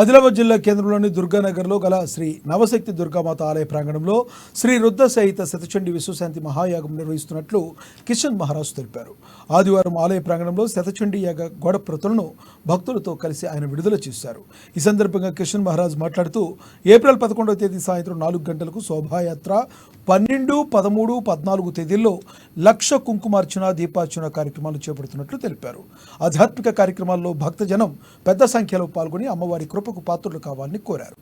ఆదిలాబాద్ జిల్లా కేంద్రంలోని దుర్గానగర్లో గల శ్రీ నవశక్తి దుర్గామాత ఆలయ ప్రాంగణంలో శ్రీ రుద్ర సహిత శతచండి విశ్వశాంతి మహాయాగం నిర్వహిస్తున్నట్లు కిషన్ మహారాజ్ తెలిపారు. ఆదివారం ఆలయ ప్రాంగణంలో శతచండి యాగ గోడ ప్రతులను భక్తులతో కలిసి ఆయన విడుదల చేశారు. ఈ సందర్భంగా కిషన్ మహారాజ్ మాట్లాడుతూ ఏప్రిల్ పదకొండవ తేదీ సాయంత్రం నాలుగు గంటలకు శోభాయాత్ర పన్నెండు పదమూడు పద్నాలుగు తేదీల్లో లక్ష కుంకుమార్చన దీపార్చన కార్యక్రమాలు చేపడుతున్నట్లు తెలిపారు. ఆధ్యాత్మిక కార్యక్రమాల్లో భక్తజనం పెద్ద సంఖ్యలో పాల్గొని అమ్మవారి కృపకు పాత్రులు కావాలని కోరారు.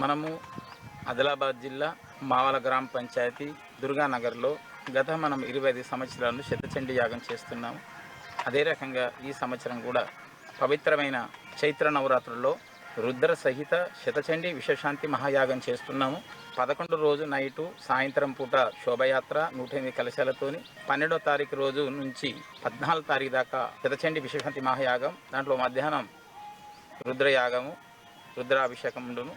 మనము ఆదిలాబాద్ జిల్లా మావల గ్రామ పంచాయతీ దుర్గానగర్లో గత మనం ఇరవై ఐదు సంవత్సరాలు శతచండి యాగం చేస్తున్నాము. అదే రకంగా ఈ సంవత్సరం కూడా పవిత్రమైన చైత్ర నవరాత్రుల్లో రుద్ర సహిత శతచండీ విశ్వశాంతి మహాయాగం చేస్తున్నాము. పదకొండు రోజు నైటు సాయంత్రం పూట శోభయాత్ర నూట ఎనిమిది కలశాలతోని పన్నెండో తారీఖు రోజు నుంచి పద్నాలుగు తారీఖు దాకా శతచండీ విశ్వశాంతి మహాయాగం. దాంట్లో మధ్యాహ్నం రుద్రయాగము రుద్రాభిషేకములను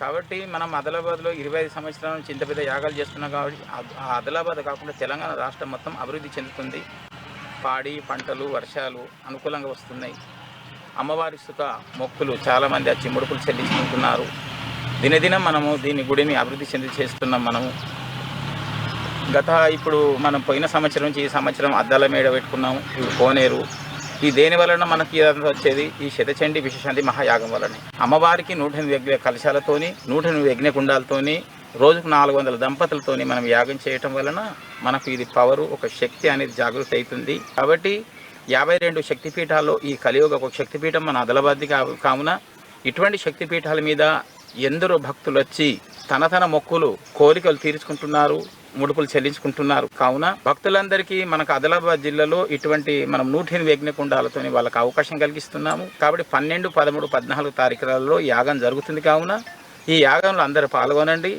కాబట్టి మనం ఆదిలాబాద్లో ఇరవై ఐదు సంవత్సరాల నుంచి ఇంత పెద్ద యాగాలు చేస్తున్నాం కాబట్టి ఆదిలాబాద్ కాకుండా తెలంగాణ రాష్ట్రం మొత్తం అభివృద్ధి చెందుతుంది. పాడి పంటలు వర్షాలు అనుకూలంగా వస్తున్నాయి. అమ్మవారి సుఖ మొక్కులు చాలామంది వచ్చి ముడుపులు చెల్లించుకుంటున్నారు. దినదినం మనము దీని గుడిని అభివృద్ధి చెంది చేస్తున్నాం మనము. గత ఇప్పుడు మనం పోయిన సంవత్సరం నుంచి ఈ సంవత్సరం అద్దాల మేడ పెట్టుకున్నాము ఇవి కోనేరు. ఈ దేని వలన మనకి ఇదంతా వచ్చేది? ఈ శతచండి విశ్వశాంతి మహాయాగం వలనే. అమ్మవారికి నూట ఎనిమిది కలశాలతోని నూట ఎనిమిది యజ్ఞకుండాలతోని రోజుకు నాలుగు వందల దంపతులతోని మనం యాగం చేయటం వలన మనకు ఇది పవరు ఒక శక్తి అనేది జాగృతి అవుతుంది కాబట్టి యాభై రెండు శక్తిపీఠాల్లో ఈ కలియుగ ఒక శక్తిపీఠం మన అదలబాద్ది కావున ఇటువంటి శక్తిపీఠాల మీద ఎందరో భక్తులు వచ్చి తన తన మొక్కులు కోరికలు తీర్చుకుంటున్నారు ముడుపులు చెల్లించుకుంటున్నారు. కావున భక్తులందరికీ మనకు ఆదిలాబాద్ జిల్లాలో ఇటువంటి మనం నూట ఎనిమిది యజ్ఞకుండాలతో వాళ్ళకి అవకాశం కలిగిస్తున్నాము. కాబట్టి పన్నెండు పదమూడు పద్నాలుగు తారీఖులలో యాగం జరుగుతుంది కావున. ఈ యాగంలో అందరూ పాల్గొనండి.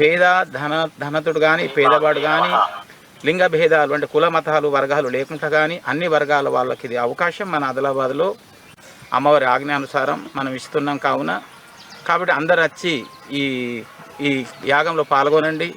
పేద ధన ధనతుడు కానీ పేదవాడు కానీ లింగ భేదాలు అంటే కుల మతాలు వర్గాలు లేకుండా కానీ అన్ని వర్గాల వాళ్ళకి ఇది అవకాశం మన ఆదిలాబాద్లో అమ్మవారి ఆజ్ఞానుసారం మనం ఇస్తున్నాం కావున. కాబట్టి అందరు వచ్చి ఈ ఈ యాగంలో పాల్గొనండి.